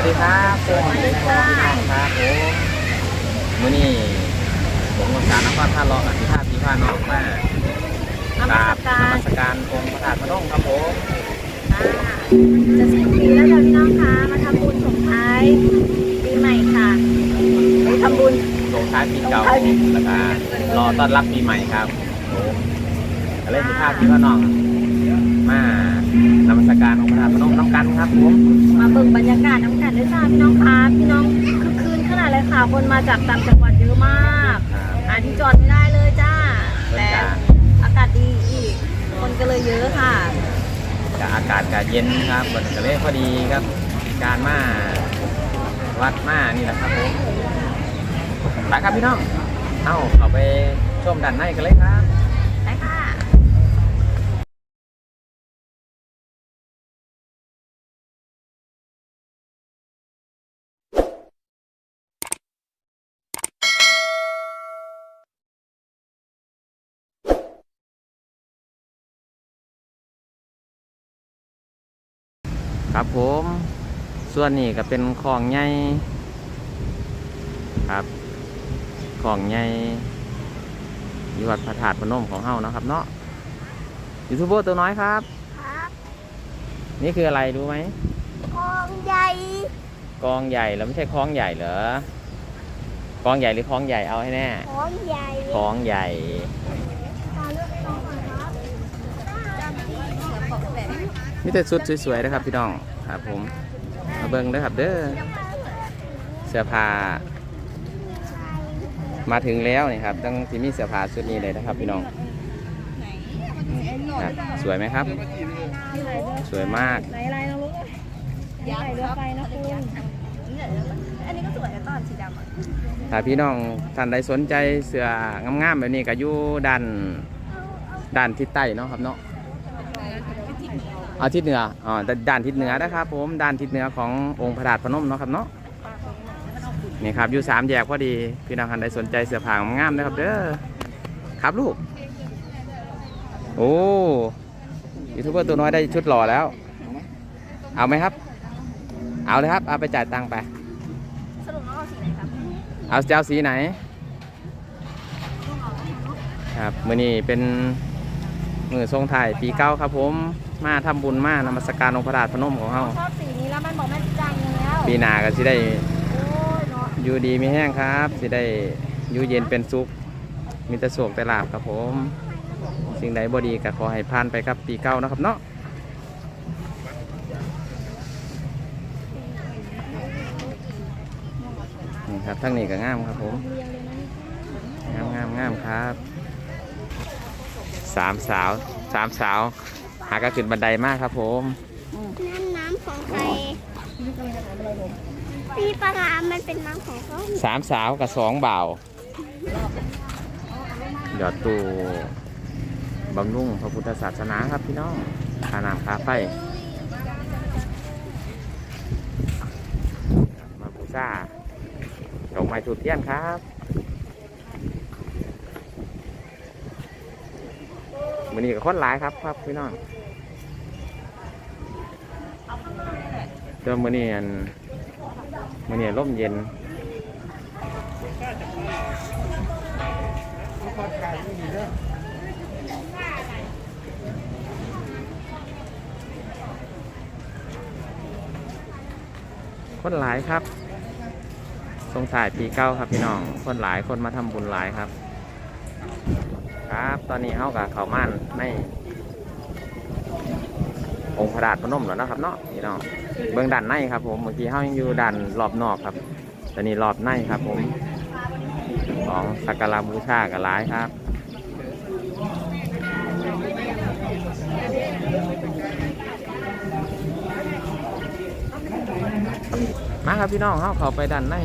วัสดีครับสวัสดีครับพี่น้องครับผมมื้อนี้ผมกับสารนครท่าเลาะอธิภาพพี่พาน้องมานมัสการนมัสการองค์พระธาตุพนมครับผมอ่าจะสิ้นปีแล้วจ้ะพี่น้องคะมาทำบุญส่งท้ายปีใหม่ค่ะไปทำบุญส่งท้ายปีเก่าส่งท้ายปีแล้วก็รอต้อนรับปีใหม่ครับผมก็เลยพี่ภาพพี่พาน้อง มานมัสการองค์พระธาตุพนมน้ำกันครับผมมาเบิ่งบรรยากาศน้ำกันด้วยจ้าพี่น้องคะพี่น้องคือคืนขนาดเลยค่ะคนมาจากต่างจังหวัดเยอะมากครับหาที่จอดไม่ได้เลยจ้าบรรแต่ยากาศอากาศดีอีกคนก็เลยเยอะค่ะก็อากาศก็เย็นครับบนก็เลยพอดีครับ การมาวัดมานี่แหละครับผมไปครับพี่น้อง เอาเอาไปชมด้านในกันเลยครับ ครับผม ส่วนนี้ก็เป็นของใหญ่ครับของใหญ่อยู่วัดพระธาตุพนมของเฮานะครับ เนาะยูทูบเบอร์ตัวน้อยครับ ครับนี่คืออะไรรู้ไหมกองใหญ่กองใหญ่แล้วไม่ใช่คล้องใหญ่เหรอกองใหญ่หรือคล้องใหญ่เอาให้แน่กองใหญ่ คล้องใหญ่ ตาเลือกกองก่อนครับจำที่เสือปกแบบ มีแต่ชุดสวยๆนะครับพี่น้องครับผมมาเบิ้งเด้อครับเด้อเสื้อผ้ามาถึงแล้วนี่ครับต้องที่มีเสื้อผ้าชุดนี้เลยนะครับพี่น้องสวยไหมครับ สวยมากไหนอะไรน้องลูกยักษ์เรือไฟนะคุณอันนี้ก็สวยนตอนสีดำอะถ้าพี่น้องท่านใดสนใจเสื้องามๆแบบนี้ก็อยู่ด้านด้านทิศใต้เนาะครับเนาะ อาทิศเหนืออ๋อด้านด้านทิศเหนือนะครับผมด้านทิศเหนือขององค์พระธาตุพนมเนาะครับเนาะนี่ครับอยู่สามแยกพอดีพี่น้องท่านใดสนใจเสื้อผ้างามๆนะครับเด้อครับลูก โอ้ยูทูบเบอร์ตัวน้อยได้ชุดหล่อแล้ว เอาไหมครับ เอาเลยครับ เอาไปจ่ายตังค์ไปสรุปน้องเอาสีไหนครับเอาเจ้าสีไหนครับมือนี้เป็นมือทรงไทายปีเก้าครับผม มาทำบุญมานมัสการองค์พระธาตุพนมของเฮาชอบสีนี้แล้วมันบอกแม่จังแล้ว ปีหน้าก็สิได้โอ้ยเนาะอยู่ดีมีแห้งครับ สิได้อยู่เย็นเป็นสุข มีแต่โศกแต่ลาบครับผม สิ่งใดบ่ดีก็ขอให้ผ่านไปครับปีเก้านะครับเนาะนี่ครับทั้งนี้ก็งามครับผมงามงามงามครับสามสาวสามสาว หากระขึ้นบันไดมากครับผมน้ำน้ำของใครพี่ปลาร้ามันเป็นน้ำของเขาสามสาวกับสองบ่าวหยอดตูบำรุงพระพุทธศาสนาครับพี่น้องคาน้ำคาไฟมาบูชาดอกไม้ทูบเทียนครับมือนี้กับคนหลายครับครับพี่น้อง เจ้ามือนี้อันมือนี้ร่มเย็นคนหลายครับ สงถ่ายปีเก้าครับพี่น้อง คนหลายคนมาทำบุญหลายครับ ครับ ตอนนี้เฮากับเขาม่านในองค์พระธาตุพนมแล้วนะครับเนาะ พี่น้องเบื้องด้านในครับ ผมเมื่อกี้เฮายังอยู่ด้านรอบนอกครับตอนนี้รอบในครับ ผมของสักการะบูชากับหลายครับมาครับพี่น้องเฮาเขาไปด้านใน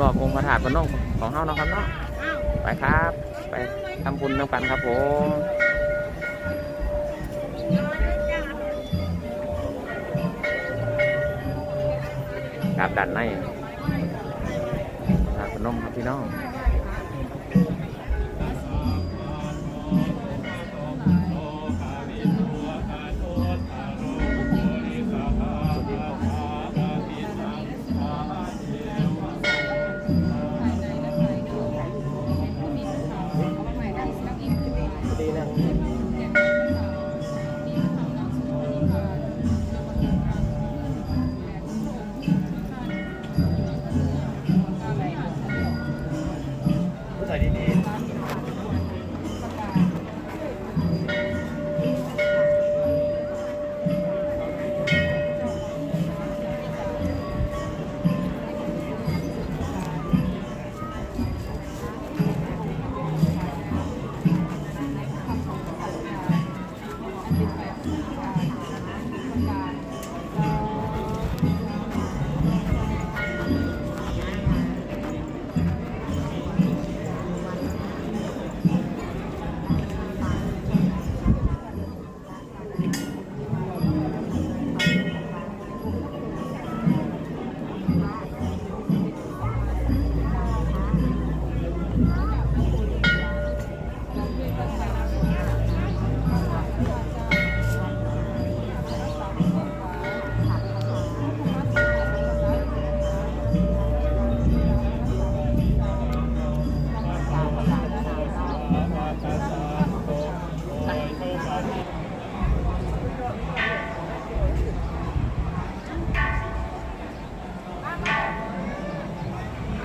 รอบๆองค์พระธาตุพนมของเฮาเนาะครับเนาะไปครับ ไปทำบุญนำกันครับผม ครับด้านในพระธาตุพนมครับพี่น้อง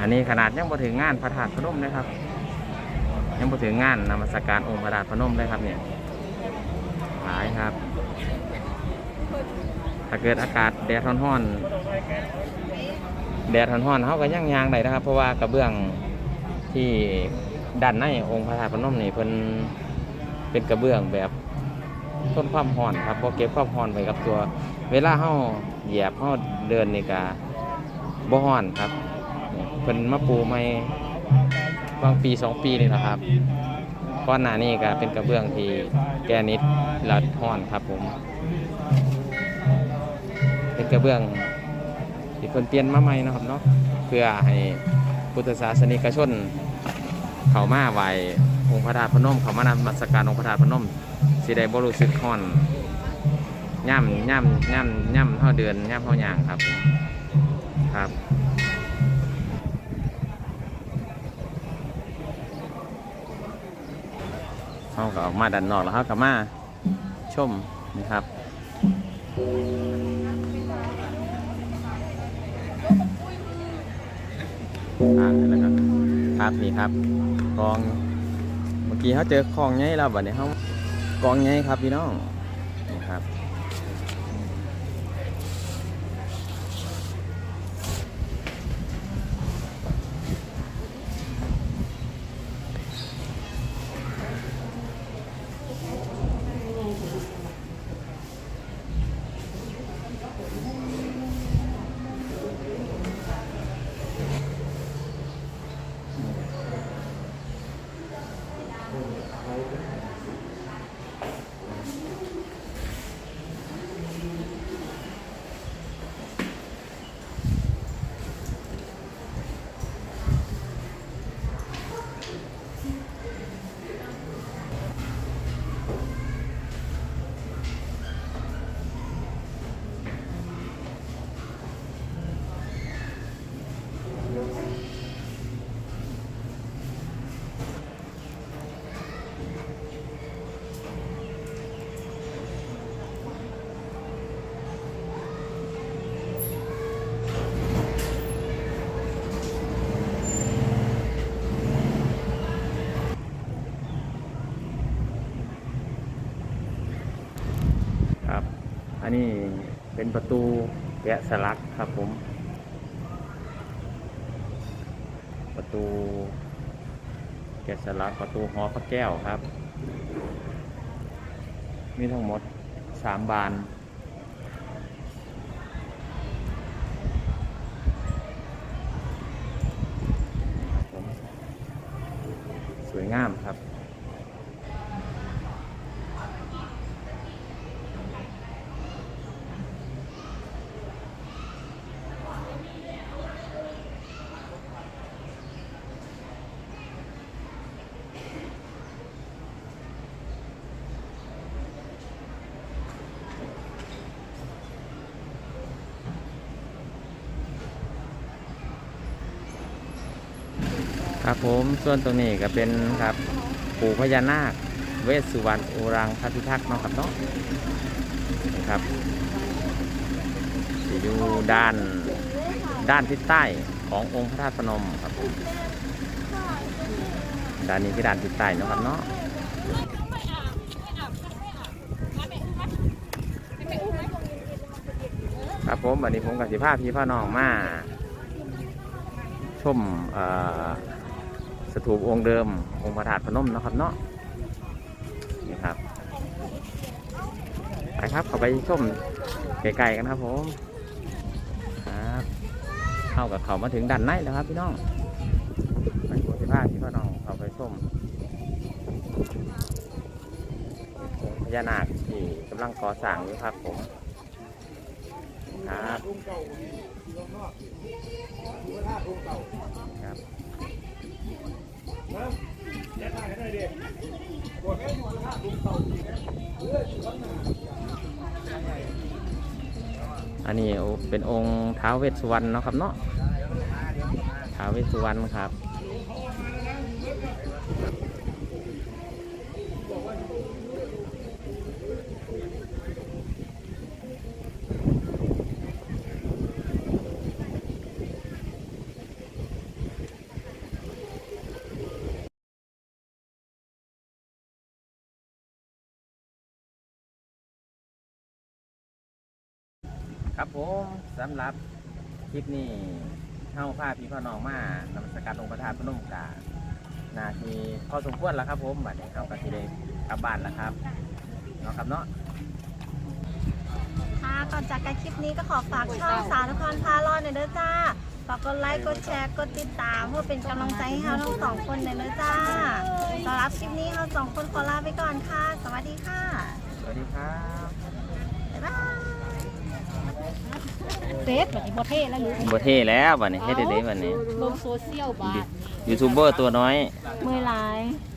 นนี้ขนาดยังบ่ถึงงานพระธาตุพนมเลยครับ ยังบ่ถึงงานนมัสการองค์พระธาตุพนมเลยครับเนี่ยหลายครับ ถ้าเกิดอากาศแดดร้อนๆแดดร้อนๆเขาก็ยังยางได้นะครับ เพราะว่ากระเบื้องที่ด้านในองค์พระธาตุพนมนี่เพิ่นเป็นกระเบื้องแบบทนความร้อนครับเพราะเก็บความร้อนไว้กับตัว เวลาเฮาเหยียบเฮาเดินนี่ก็บ่ร้อนครับ เนี่ยเพิ่นมาปูใหม่บางปีสองปีนี่แหละครับก่อนหน้านี้ก็เป็นกระเบื้องที่แกนิดและร้อนครับผม เป็นกระเบื้องที่คนเปลี่ยนมาใหม่นะครับเนาะเพื่อให้พุทธศาสนิกชน เขามาไหวองค์พระธาตุพนม เขามานมัสการองค์พระธาตุพนมสิได้บรู้สึกฮ้อนย่ำย่ำย่ำย่ำเท่าเดือนย่ำเท่าย่างครับ ครับ เขาก็ออกมาดันนอกแล้วเขาก็มาชมนะครับอ่าแล้วก็ครับนี่ครับกองเมื่อกี้เขาเจอคลองไงเราบัดนี้เขากองไงครับพี่น้องนี่ครับ อันนี้เป็นประตูแกะสลักครับผม ประตูแกะสลักประตูหอพระแก้วครับ มีทั้งหมดสามบานสวยงามครับ ครับผมส่วนตรงนี้ก็เป็นครับปู่พญานาค เวสสุวรรณอุรังคพิทักษ์นาะครับเนาะนะครับที่อยู่ด้านด้านทิศใต้ขององค์พระธาตุพนมครับด้านนี้คือด้านทิศใต้นะครับเนาะครับผมวันนี้ผมกับสิภาพี่พ่อน้องมาชมเอ่อ ถูปองค์เดิม องค์พระธาตุพนมนะครับเนาะนี่ครับไปครับเข้าไปชมไกลๆกันครับผมครับเข้ากับเขามาถึงด้านในแล้วครับพี่น้องไปหัวสิผ้าที่พ่อน้องเข้าไปชมพญานาคที่กำลังก่อสร้างอยู่ครับผมครับครับ อันนี้เป็นองค์ท้าวเวสสุวรรณเนาะครับเนาะท้าวเวสสุวรรณครับ ครับผมสำหรับคลิปนี้เข้าผ้าพี่พ่อน้องมานำสกัดองค์พระธาตุพนมกานาทีพอสมควรแล้วครับผมบัดนี้เข้ากับทีเดกลับบ้านแล้วครับเนาะครับเนาะค่ะก่อนจากการคลิปนี้ก็ขอฝากช่องสาวนครพารอดหน่อยเด้อจ้าฝากกดไลค์กดแชร์กดติดตามเพื่อเป็นกำลังใจให้เราทั้งสองคนหน่อยเด้อจ้าสำหรับคลิปนี้เราสองคนขอลาไปก่อนค่ะ สวัสดีค่ะ สวัสดีครับ บ๊ายบายเฟซแบบนี้บ่เท่แล้วรู้บเท่แล้วบัดนี้เฮ็ดได้เลยบัดนี้ลงโซเชียลบาทยูทูบเบอร์ตัวน้อยมือลายเ